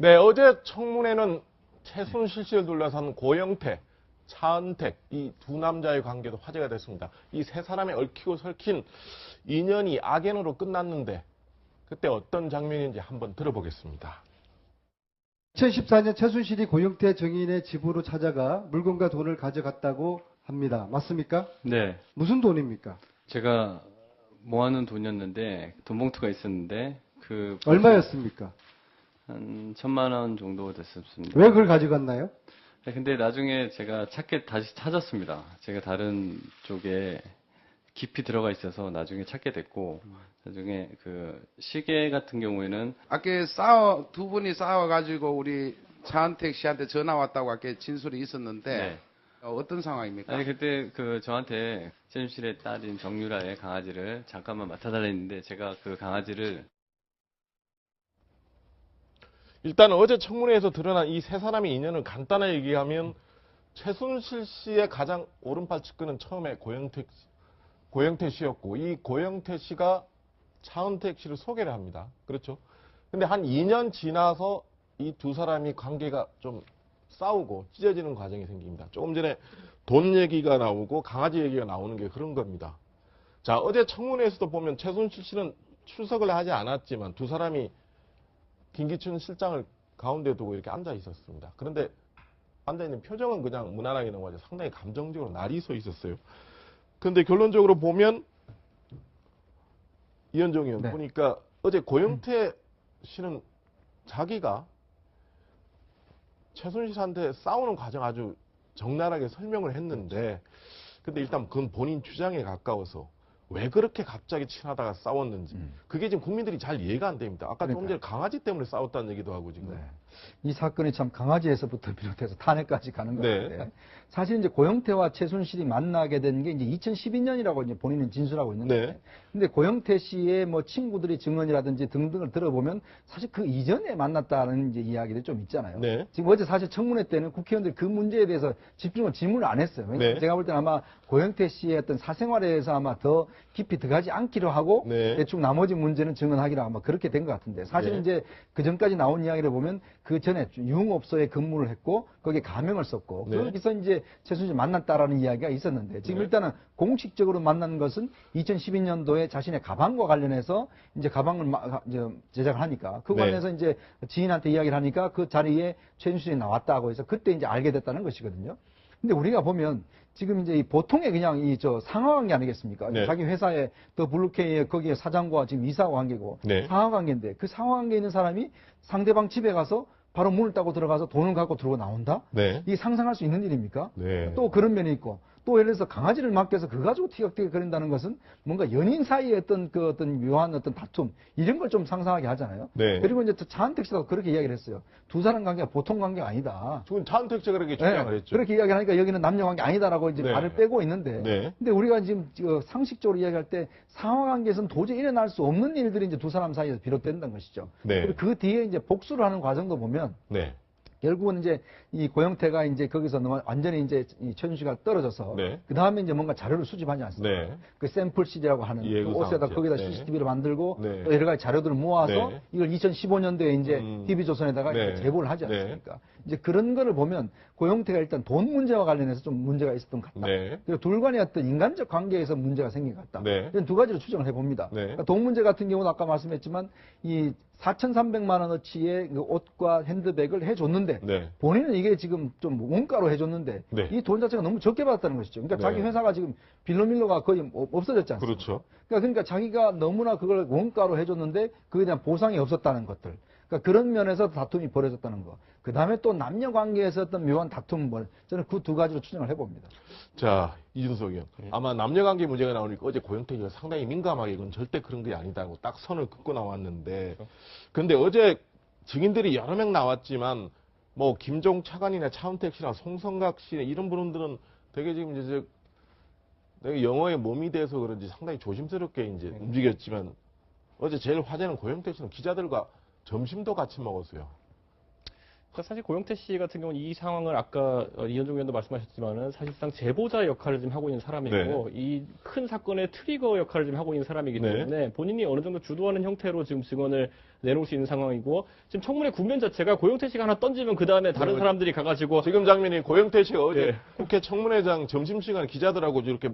네, 어제 청문회는 최순실 씨를 둘러싼 고영태, 차은택 이 두 남자의 관계도 화제가 됐습니다. 이 세 사람의 얽히고 설킨 인연이 악연으로 끝났는데 그때 어떤 장면인지 한번 들어보겠습니다. 2014년 최순실이 고영태 정인의 집으로 찾아가 물건과 돈을 가져갔다고 합니다. 맞습니까? 네. 무슨 돈입니까? 제가 모아놓은 돈이었는데 돈 봉투가 있었는데 그 얼마였습니까? 한 천만 원 정도 됐었습니다. 왜 그걸 가져갔나요? 네, 근데 나중에 제가 찾게 다시 찾았습니다. 제가 다른 쪽에 깊이 들어가 있어서 나중에 찾게 됐고 나중에 그 시계 같은 경우에는 아까 싸워 두 분이 싸워 가지고 우리 차은택 씨한테 전화 왔다고 아까 진술이 있었는데 네. 어, 어떤 상황입니까? 아니 그때 그 저한테 최순실의 딸인 정유라의 강아지를 잠깐만 맡아달라 했는데 제가 그 강아지를 일단 어제 청문회에서 드러난 이 세 사람의 인연을 간단하게 얘기하면 최순실 씨의 가장 오른팔 측근은 처음에 고영택, 씨- 고영태 씨였고 이 고영태 씨가 차은택 씨를 소개를 합니다. 그렇죠? 근데 한 2년 지나서 이 두 사람이 관계가 좀 싸우고 찢어지는 과정이 생깁니다. 조금 전에 돈 얘기가 나오고 강아지 얘기가 나오는 게 그런 겁니다. 자, 어제 청문회에서도 보면 최순실 씨는 출석을 하지 않았지만 두 사람이 김기춘 실장을 가운데 두고 이렇게 앉아 있었습니다. 그런데 앉아 있는 표정은 그냥 무난하게 넘어가죠. 상당히 감정적으로 날이 서 있었어요. 그런데 결론적으로 보면 이현정 의원 네. 보니까 어제 고영태 씨는 자기가 최순실한테 싸우는 과정 아주 적나라하게 설명을 했는데 근데 일단 그건 본인 주장에 가까워서 왜 그렇게 갑자기 친하다가 싸웠는지 그게 지금 국민들이 잘 이해가 안 됩니다. 아까 조금 전에 강아지 때문에 싸웠다는 얘기도 하고 지금. 이 사건이 참 강아지에서부터 비롯해서 탄핵까지 가는 것 네. 같은데 사실 이제 고영태와 최순실이 만나게 된 게 이제 2012년이라고 이제 본인은 진술하고 있는데 네. 근데 고영태 씨의 뭐 친구들의 증언이라든지 등등을 들어보면 사실 그 이전에 만났다는 이제 이야기들이 좀 있잖아요. 네. 지금 어제 사실 청문회 때는 국회의원들이 그 문제에 대해서 집중을 질문을 안 했어요. 네. 제가 볼 때는 아마 고영태 씨의 어떤 사생활에 대해서 아마 더 깊이 들어가지 않기로 하고 네. 대충 나머지 문제는 증언하기로 아마 그렇게 된 것 같은데 사실 네. 이제 그 전까지 나온 이야기를 보면 그 전에 유흥업소에 근무를 했고 거기에 가명을 썼고 네. 거기서 이제 최순실 만났다라는 이야기가 있었는데 지금 네. 일단은 공식적으로 만난 것은 2012년도에 자신의 가방과 관련해서 이제 가방을 마- 이제 제작을 하니까 그 네. 관련해서 이제 지인한테 이야기를 하니까 그 자리에 최순실이 나왔다고 해서 그때 이제 알게 됐다는 것이거든요. 근데 우리가 보면 지금 이제 이 보통의 그냥 이 저 상하 관계 아니겠습니까? 네. 자기 회사에 더 블루케이의 거기에 사장과 지금 이사 관계고 네. 상하 관계인데 그 상하 관계에 있는 사람이 상대방 집에 가서 바로 문을 따고 들어가서 돈을 갖고 들어오고 나온다? 네. 이게 상상할 수 있는 일입니까? 네. 또 그런 면이 있고 또 예를 들어서 강아지를 맡겨서 그거 가지고 티격태격 거린다는 것은 뭔가 연인 사이의 어떤 그 어떤 묘한 어떤 다툼 이런 걸 좀 상상하게 하잖아요. 네. 그리고 이제 또 차은택 씨도 그렇게 이야기를 했어요. 두 사람 관계가 보통 관계가 아니다. 지금 차은택 씨가 그렇게 주장을 네, 했죠. 그렇게 이야기를 하니까 여기는 남녀 관계 아니다라고 이제 네. 말을 빼고 있는데 네. 근데 우리가 지금 저 상식적으로 이야기할 때 상하 관계에서는 도저히 일어날 수 없는 일들이 이제 두 사람 사이에서 비롯된다는 것이죠. 네. 그리고 그 뒤에 이제 복수를 하는 과정도 보면 네. 결국은 이제 이 고영태가 이제 거기서 너무 완전히 이제 이 최준씨가 떨어져서 네. 그 다음에 이제 뭔가 자료를 수집하지 않습니까? 네. 그 샘플 CD라고 하는 예, 그그 옷에다. 거기다 네. CCTV를 만들고 네. 또 여러 가지 자료들을 모아서 네. 이걸 2015년도에 이제 음. TV조선에다가 네. 제보를 하지 네. 않습니까? 이제 그런 거를 보면 고영태가 일단 돈 문제와 관련해서 좀 문제가 있었던 것 같다. 네. 그리고 둘 간의 어떤 인간적 관계에서 문제가 생긴 것 같다. 네. 이런 두 가지로 추정을 해봅니다. 네. 그러니까 돈 문제 같은 경우는 아까 말씀했지만 이 4,300만 원어치의 그 옷과 핸드백을 해줬는데 네. 본인은 이게 지금 좀 원가로 해줬는데 네. 이돈 자체가 너무 적게 받았다는 것이죠. 그러니까 네. 자기 회사가 지금 빌로밀로가 거의 뭐 없어졌지 않습니까? 그렇죠. 그러니까, 그러니까 자기가 너무나 그걸 원가로 해줬는데 그에 대한 보상이 없었다는 것들. 그러니까 그런 면에서 다툼이 벌어졌다는 거. 그 다음에 또 남녀 관계에서 어떤 묘한 다툼, 뭐 저는 그 두 가지로 추정을 해봅니다. 자, 이준석 의원. 아마 남녀 관계 문제가 나오니까 어제 고영태 씨가 상당히 민감하게 이건 절대 그런 게 아니다고 딱 선을 긋고 나왔는데 근데 어제 증인들이 여러 명 나왔지만 뭐 김종 차관이나 차은택 씨나 송성각 씨 이런 분들은 되게 지금 이제 저 되게 영어에 몸이 돼서 그런지 상당히 조심스럽게 이제 움직였지만 어제 제일 화제는 고영태 씨는 기자들과 점심도 같이 먹었어요. 그러니까 사실 고영태 씨 같은 경우는 이 상황을 아까 어, 이현종 의원도 말씀하셨지만은 사실상 제보자 역할을 지금 하고 있는 사람이고 이큰 사건의 트리거 역할을 지금 하고 있는 사람이기 네. 때문에 본인이 어느 정도 주도하는 형태로 지금 증언을 내놓을 수 있는 상황이고 지금 청문회 국면 자체가 고영태 씨가 하나 던지면 그 다음에 다른 네. 사람들이 가가지고 지금 장면이 고영태 씨가 어제 예. 국회 청문회장 점심시간 기자들하고 이렇게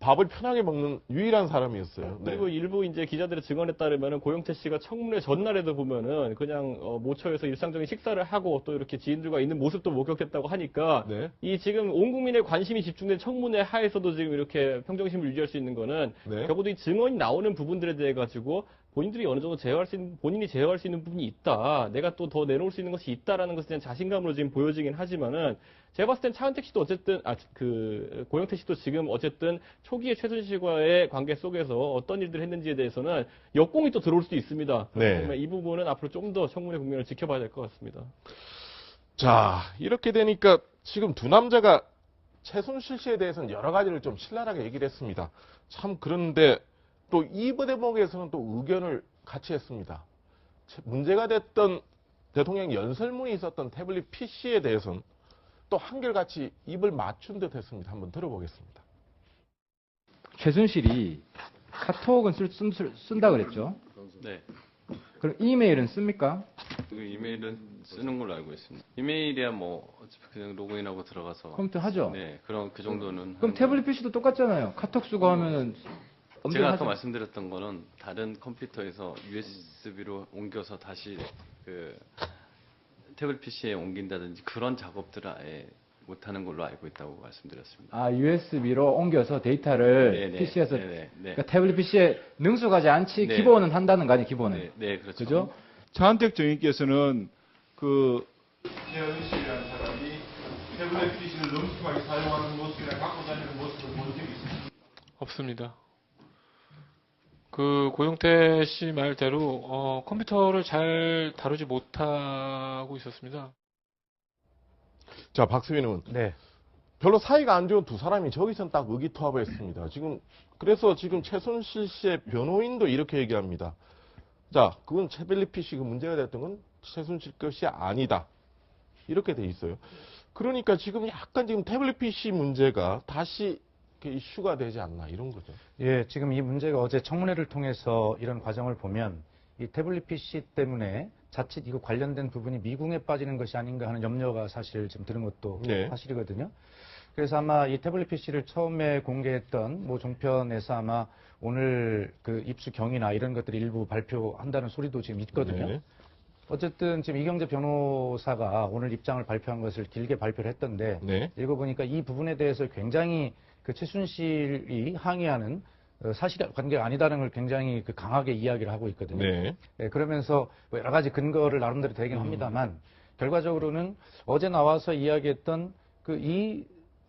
밥을 편하게 먹는 유일한 사람이었어요. 네. 그리고 일부 이제 기자들의 증언에 따르면은 고영태 씨가 청문회 전날에도 보면은 그냥 어, 모처에서 일상적인 식사를 하고 또 이렇게 지인들과 있는 모습도 목격했다고 하니까 네. 이 지금 온 국민의 관심이 집중된 청문회 하에서도 지금 이렇게 평정심을 유지할 수 있는 거는 네. 적어도 이 증언이 나오는 부분들에 대해 가지고 본인들이 어느 정도 제어할 수 있는 본인이 제어할 수 있는 부분이 있다. 내가 또 더 내놓을 수 있는 것이 있다라는 것에 대한 자신감으로 지금 보여지긴 하지만은 제가 봤을 땐 차은택 씨도 어쨌든 아 그 고영태 씨도 지금 어쨌든 초기에 최순실과의 관계 속에서 어떤 일들을 했는지에 대해서는 역공이 또 들어올 수도 있습니다. 네. 이 부분은 앞으로 좀 더 청문회 국면을 지켜봐야 될 것 같습니다. 자, 이렇게 되니까 지금 두 남자가 최순실 씨에 대해서는 여러 가지를 좀 신랄하게 얘기를 했습니다. 참 그런데 또이 대목에서는 또 의견을 같이 했습니다. 채- 문제가 됐던 대통령 연설문이 있었던 태블릿 PC에 대해서는 또 한결같이 입을 맞춘 듯 했습니다. 한번 들어보겠습니다. 최순실이 카톡은 쓸, 쓴, 쓴다 그랬죠. 네. 그럼 이메일은 씁니까? 그 이메일은 쓰는 걸로 알고 있습니다. 이메일이야 뭐 어차피 그냥 로그인하고 들어가서 컴퓨터 하죠. 네 그런 그 정도는 그럼 태블릿 PC도 똑같잖아요. 카톡 쓰고 하면은. 제가 아까. 말씀드렸던 거는 다른 컴퓨터에서 USB로 옮겨서 다시 그 태블릿 PC에 옮긴다든지 그런 작업들을 아예 못하는 걸로 알고 있다고 말씀드렸습니다. 아 USB로 옮겨서 데이터를 네네. PC에서 네네. 네. 그러니까 태블릿 PC에 능숙하지 않지 네. 기본은 한다는 거 아니에요 기본은 네, 네, 그렇죠. 그죠? 차한택 정의께서는 그 최현 씨라는 사람이 태블릿 PC를 능숙하게 사용하는 모습이나 갖고 다니는 모습을 본 적이 있습니다. 없습니다. 그 고용태 씨 말대로 어, 컴퓨터를 잘 다루지 못하고 있었습니다. 자, 박수빈 의원. 네. 별로 사이가 안 좋은 두 사람이 저기선 딱 의기투합을 했습니다. 지금 그래서 지금 최순실 씨의 변호인도 이렇게 얘기합니다. 자, 그건 채빌리 PC 그 문제가 됐던 건 최순실 것이 아니다. 이렇게 돼 있어요. 그러니까 지금 약간 지금 태블릿 PC 문제가 다시 이렇게 이슈가 되지 않나 이런 거죠. 예, 지금 이 문제가 어제 청문회를 통해서 이런 과정을 보면 이 태블릿 PC 때문에 자칫 이거 관련된 부분이 미궁에 빠지는 것이 아닌가 하는 염려가 사실 지금 드는 것도 네. 사실이거든요. 그래서 아마 이 태블릿 PC를 처음에 공개했던 모 종편에서 아마 오늘 그 입수 경위나 이런 것들을 일부 발표한다는 소리도 지금 있거든요. 네. 어쨌든 지금 이경재 변호사가 오늘 입장을 발표한 것을 길게 발표를 했던데 네. 읽어보니까 이 부분에 대해서 굉장히 그 최순실이 항의하는 어, 사실 관계가 아니다는 걸 굉장히 그 강하게 이야기를 하고 있거든요. 네. 예, 그러면서 뭐 여러 가지 근거를 나름대로 대긴 합니다만 결과적으로는 어제 나와서 이야기했던 그 이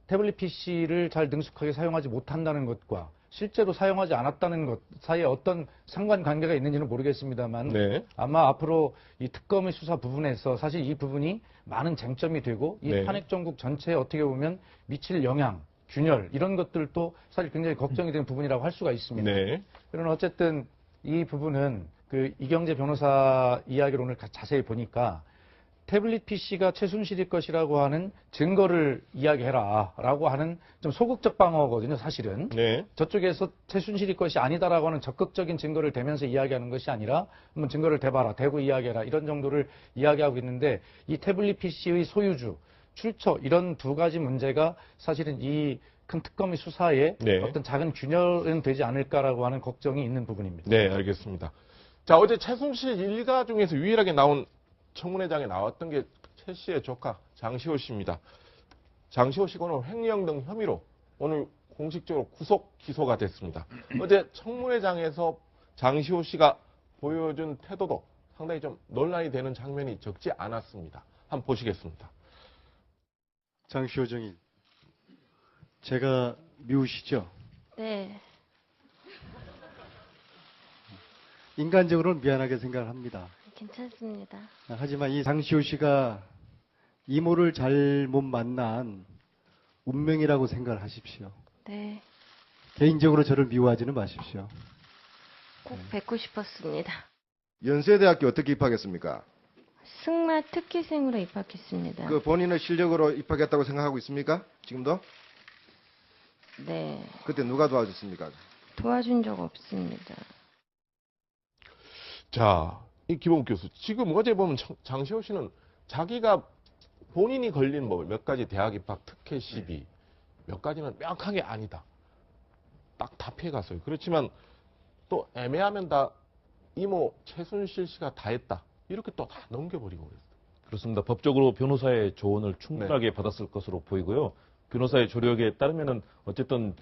태블릿 PC를 잘 능숙하게 사용하지 못한다는 것과 실제로 사용하지 않았다는 것 사이에 어떤 상관관계가 있는지는 모르겠습니다만 네. 아마 앞으로 이 특검의 수사 부분에서 사실 이 부분이 많은 쟁점이 되고 이 네. 탄핵 정국 전체에 어떻게 보면 미칠 영향, 균열 이런 것들도 사실 굉장히 걱정이 되는 부분이라고 할 수가 있습니다. 네. 그러나 어쨌든 이 부분은 그 이경재 변호사 이야기를 오늘 가- 자세히 보니까 태블릿 PC가 최순실일 것이라고 하는 증거를 이야기해라라고 하는 좀 소극적 방어거든요, 사실은. 네. 저쪽에서 최순실일 것이 아니다라고 하는 적극적인 증거를 대면서 이야기하는 것이 아니라 한번 증거를 대봐라, 대고 이야기해라 이런 정도를 이야기하고 있는데 이 태블릿 PC의 소유주, 출처 이런 두 가지 문제가 사실은 이 큰 특검의 수사에 네. 어떤 작은 균열은 되지 않을까라고 하는 걱정이 있는 부분입니다. 네, 알겠습니다. 자, 어제 최순실 일가 중에서 유일하게 나온 청문회장에 나왔던 게 최 씨의 조카 장시호 씨입니다. 장시호 씨가 오늘 횡령 등 혐의로 오늘 공식적으로 구속 기소가 됐습니다. 어제 청문회장에서 장시호 씨가 보여준 태도도 상당히 좀 논란이 되는 장면이 적지 않았습니다. 한번 보시겠습니다. 장시호 정인. 제가 미우시죠? 네, 인간적으로는 미안하게 생각을 합니다. 괜찮습니다. 하지만 이 장시호 씨가 이모를 잘못 만난 운명이라고 생각을 하십시오. 네, 개인적으로 저를 미워하지는 마십시오. 꼭 뵙고 싶었습니다. 연세대학교 어떻게 입학했습니까? 승마 특기생으로 입학했습니다. 그 본인의 실력으로 입학했다고 생각하고 있습니까? 지금도? 네. 그때 누가 도와줬습니까? 도와준 적 없습니다. 자, 이 김홍 교수. 지금 어제 보면 장- 장시호 씨는 자기가 본인이 걸린 뭐 몇 가지 대학 입학 특혜 시비 몇 가지는 명확하게 아니다. 딱 답해 갔어요. 그렇지만 또 애매하면 다 이모 최순실 씨가 다 했다. 이렇게 또 다 넘겨버리고 그랬어요. 그렇습니다. 법적으로 변호사의 조언을 충분하게 받았을 것으로 보이고요. 변호사의 조력에 따르면은 어쨌든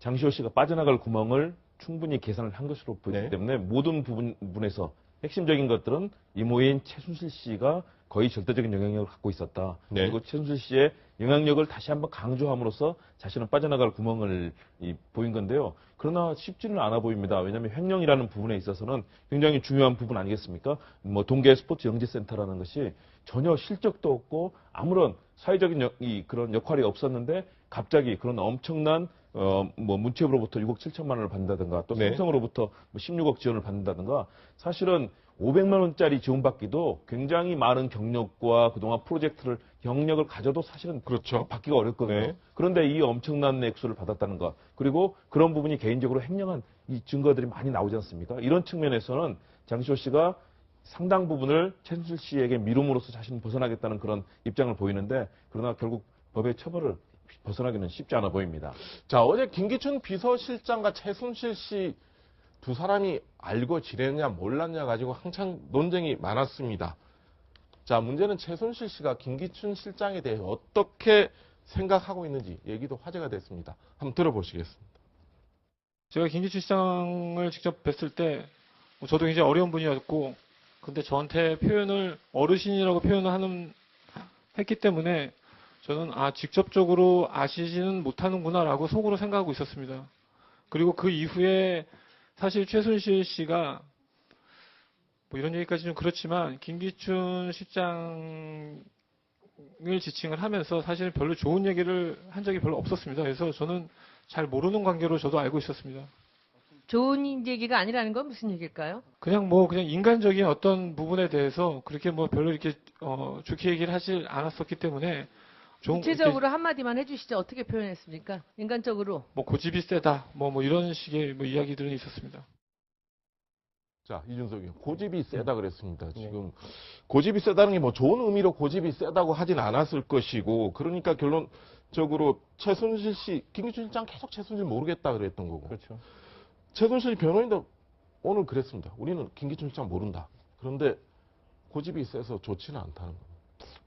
장시호 씨가 빠져나갈 구멍을 충분히 계산을 한 것으로 보이기 네. 때문에 모든 부분, 부분에서 핵심적인 것들은 이모인 최순실 씨가 거의 절대적인 영향력을 갖고 있었다. 네. 그리고 최순실 씨의 영향력을 다시 한번 강조함으로써 자신은 빠져나갈 구멍을 이, 보인 건데요. 그러나 쉽지는 않아 보입니다. 왜냐하면 횡령이라는 부분에 있어서는 굉장히 중요한 부분 아니겠습니까? 뭐 동계 스포츠 영재센터라는 것이 전혀 실적도 없고 아무런 사회적인 역, 이, 그런 역할이 없었는데 갑자기 그런 엄청난 어, 뭐 문체부로부터 6억 7천만 원을 받는다든가 또 네. 삼성으로부터 뭐 16억 지원을 받는다든가 사실은 500만 원짜리 지원받기도 굉장히 많은 경력과 그동안 프로젝트를 경력을 가져도 사실은 그렇죠. 받기가 어렵거든요. 네. 그런데 이 엄청난 액수를 받았다는 것 그리고 그런 부분이 개인적으로 횡령한 이 증거들이 많이 나오지 않습니까? 이런 측면에서는 장시호 씨가 상당 부분을 최순실 씨에게 미룸으로써 자신을 벗어나겠다는 그런 입장을 보이는데 그러나 결국 법의 처벌을 벗어나기는 쉽지 않아 보입니다. 자, 어제 김기춘 비서실장과 최순실 씨 두 사람이 알고 지냈냐 몰랐냐 가지고 한창 논쟁이 많았습니다. 자, 문제는 최순실 씨가 김기춘 실장에 대해 어떻게 생각하고 있는지 얘기도 화제가 됐습니다. 한번 들어보시겠습니다. 제가 김기춘 시장을 직접 뵀을 때뭐 저도 굉장히 어려운 분이었고 근데 저한테 표현을 어르신이라고 표현을 하는 했기 때문에 저는 아 직접적으로 아시지는 못하는구나라고 속으로 생각하고 있었습니다. 그리고 그 이후에 사실 최순실 씨가 뭐 이런 얘기까지 좀 그렇지만 김기춘 실장을 지칭을 하면서 사실 별로 좋은 얘기를 한 적이 별로 없었습니다. 그래서 저는 잘 모르는 관계로 저도 알고 있었습니다. 좋은 얘기가 아니라는 건 무슨 얘기일까요? 그냥 뭐 그냥 인간적인 어떤 부분에 대해서 그렇게 뭐 별로 이렇게 어, 좋게 얘기를 하질 않았었기 때문에 좀 구체적으로 한마디만 해주시죠. 어떻게 표현했습니까? 인간적으로. 뭐 고집이 세다 뭐 뭐 이런 식의 뭐 이야기들은 있었습니다. 자, 이준석 의원. 고집이 세다 그랬습니다. 지금 고집이 세다는 게 뭐 좋은 의미로 고집이 세다고 하진 않았을 것이고 그러니까 결론적으로 최순실 씨, 김기춘 실장 계속 최순실 모르겠다 그랬던 거고. 그렇죠. 최순실 변호인도 오늘 그랬습니다. 우리는 김기춘 실장 모른다. 그런데 고집이 세서 좋지는 않다는 겁니다.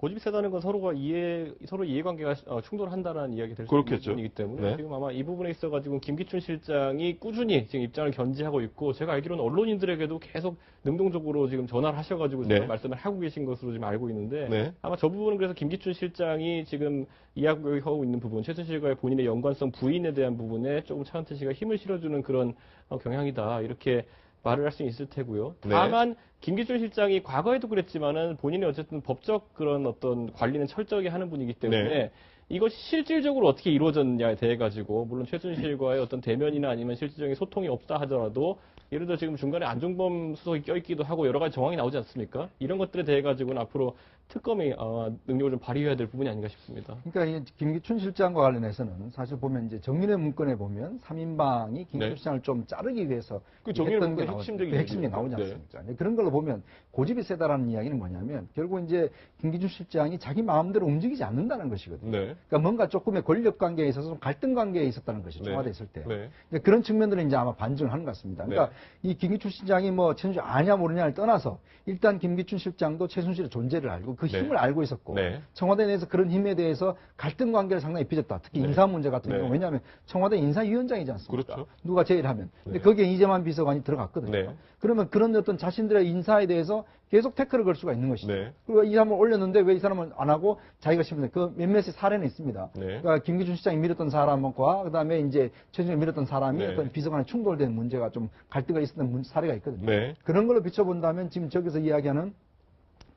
고집이 세다는 건 서로가 이해, 서로 이해관계가 어, 충돌한다는 이야기 될 수 있는 그렇겠죠. 부분이기 때문에 네. 지금 아마 이 부분에 있어 가지고 김기춘 실장이 꾸준히 지금 입장을 견지하고 있고 제가 알기로는 언론인들에게도 계속 능동적으로 지금 전화를 하셔 가지고 네. 지금 말씀을 하고 계신 것으로 지금 알고 있는데 네. 아마 저 부분은 그래서 김기춘 실장이 지금 이야기하고 있는 부분 최순실과의 본인의 연관성 부인에 대한 부분에 조금 차은태 씨가 힘을 실어주는 그런 어, 경향이다 이렇게 말을 할 수 있을 테고요. 네. 다만 김기춘 실장이 과거에도 그랬지만은 본인이 어쨌든 법적 그런 어떤 관리는 철저하게 하는 분이기 때문에 네. 이것이 실질적으로 어떻게 이루어졌냐에 대해 가지고 물론 최순실과의 어떤 대면이나 아니면 실질적인 소통이 없다 하더라도 예를 들어 지금 중간에 안종범 수석이 껴있기도 하고 여러 가지 정황이 나오지 않습니까? 이런 것들에 대해 가지고는 앞으로 특검이 어, 능력을 좀 발휘해야 될 부분이 아닌가 싶습니다. 그러니까 이 김기춘 실장과 관련해서는 사실 보면 이제 정윤의 문건에 보면 3인방이 김기춘 네. 실장을 좀 자르기 위해서 그 했던 게. 핵심적인 그 핵심이. 나오지 네. 않습니까? 네, 그런 걸로 보면 고집이 세다라는 이야기는 뭐냐면 결국 이제 김기춘 실장이 자기 마음대로 움직이지 않는다는 것이거든요. 네. 그러니까 뭔가 조금의 권력 관계에 있어서 좀 갈등 관계에 있었다는 것이죠. 네. 청와대에 있을 때. 네. 그런 측면들은 이제 아마 반증을 하는 것 같습니다. 그러니까 이 김기춘 실장이 뭐 최순실 아냐 모르냐를 떠나서 일단 김기춘 실장도 최순실의 존재를 알고 그 네. 힘을 알고 있었고 네. 청와대 내에서 그런 힘에 대해서 갈등 관계를 상당히 빚었다. 특히 네. 인사 문제 같은 네. 경우 왜냐하면 청와대 인사위원장이지 않습니까? 그렇죠. 누가 제일 하면. 근데 네. 거기에 이재만 비서관이 들어갔거든요. 네. 그러면 그런 어떤 자신들의 인사에 대해서 계속 태클을 걸 수가 있는 것이죠. 네. 그리고 이 사람을 올렸는데 왜 이 사람은 안 하고 자기가 싶은데 그 몇몇의 사례는 있습니다. 네. 그러니까 김기춘 시장이 밀었던 사람과 그다음에 이제 최준실 밀었던 사람이 네. 어떤 비서관에 충돌된 문제가 좀 갈등가 있었던 문- 사례가 있거든요. 네. 그런 걸로 비춰본다면 지금 저기서 이야기하는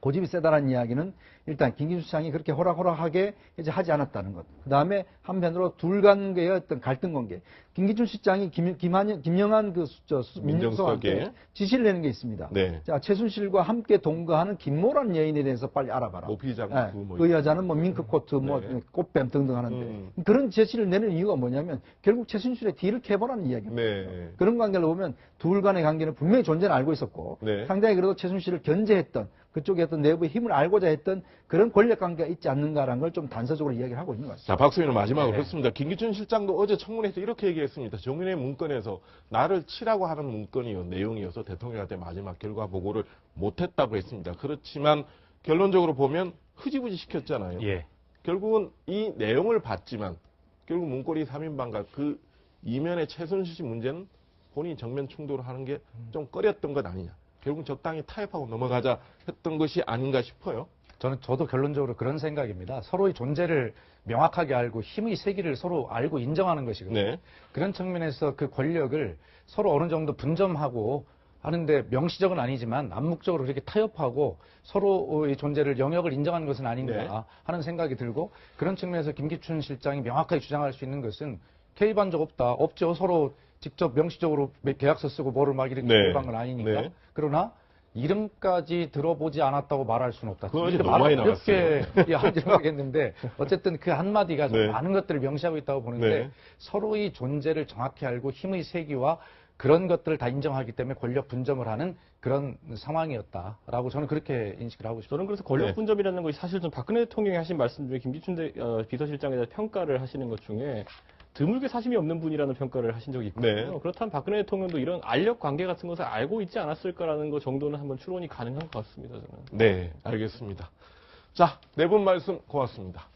고집이 세다는 이야기는 일단 김기춘 시장이 그렇게 호락호락하게 이제 하지 않았다는 것. 그 다음에 한편으로 둘 관계의 어떤 갈등 관계. 김기춘 시장이 김, 김한, 김영한 그, 수- 저, 민정수석한테 민정수석에. 지시를 내는 게 있습니다. 네. 자, 최순실과 함께 동거하는 김모란 여인에 대해서 빨리 알아봐라. 모피장 예, 그 뭐. 그 여자는 뭐 밍크 코트, 뭐 네. 꽃뱀 등등 하는데 음. 그런 제시를 내는 이유가 뭐냐면 결국 최순실의 뒤를 캐보라는 이야기입니다. 네. 그런 관계를 보면 둘 간의 관계는 분명히 존재는 알고 있었고 네. 상당히 그래도 최순실을 견제했던 그쪽에 어떤 내부의 힘을 알고자 했던 그런 권력 관계가 있지 않는가라는 걸 좀 단서적으로 이야기를 하고 있는 것 같습니다. 자, 박수현은 마지막으로 네. 그렇습니다. 김기춘 실장도 어제 청문회에서 이렇게 얘기했습니다. 정윤의 문건에서 나를 치라고 하는 문건이요, 내용이어서 대통령한테 마지막 결과 보고를 못했다고 했습니다. 그렇지만 결론적으로 보면 흐지부지 시켰잖아요. 예. 결국은 이 내용을 봤지만 결국 문고리 3인방과 그 이면의 최순실 씨 문제는 본인이 정면 충돌을 하는 게 좀 꺼렸던 것 아니냐. 결국 적당히 타협하고 넘어가자 했던 것이 아닌가 싶어요. 저는 저도 결론적으로 그런 생각입니다. 서로의 존재를 명확하게 알고 힘의 세기를 서로 알고 인정하는 것이거든요. 네. 그런 측면에서 그 권력을 서로 어느 정도 분점하고 하는데 명시적은 아니지만 암묵적으로 그렇게 타협하고 서로의 존재를 영역을 인정하는 것은 아닌가 네. 하는 생각이 들고 그런 측면에서 김기춘 실장이 명확하게 주장할 수 있는 것은 K반 적 없다. 없죠. 서로 직접 명시적으로 계약서 쓰고 뭐를 막 이렇게 네. 해본 건 아니니까. 네. 그러나 이름까지 들어보지 않았다고 말할 수는 없다. 그건 이렇게 너무 많이 이렇게 나갔어요. 한지 모르겠는데 어쨌든 그 한마디가 좀 네. 많은 것들을 명시하고 있다고 보는데 네. 서로의 존재를 정확히 알고 힘의 세기와 그런 것들을 다 인정하기 때문에 권력 분점을 하는 그런 상황이었다라고 저는 그렇게 인식을 하고 싶습니다. 저는 그래서 권력 네. 분점이라는 것이 사실 좀 박근혜 대통령이 하신 말씀 중에 김기춘 대, 어, 비서실장에 대해서 평가를 하시는 것 중에 드물게 사심이 없는 분이라는 평가를 하신 적이 있거든요. 네. 그렇다면 박근혜 대통령도 이런 알력 관계 같은 것을 알고 있지 않았을까라는 것 정도는 한번 추론이 가능한 것 같습니다. 저는. 네, 알겠습니다. 자, 네 분 말씀 고맙습니다.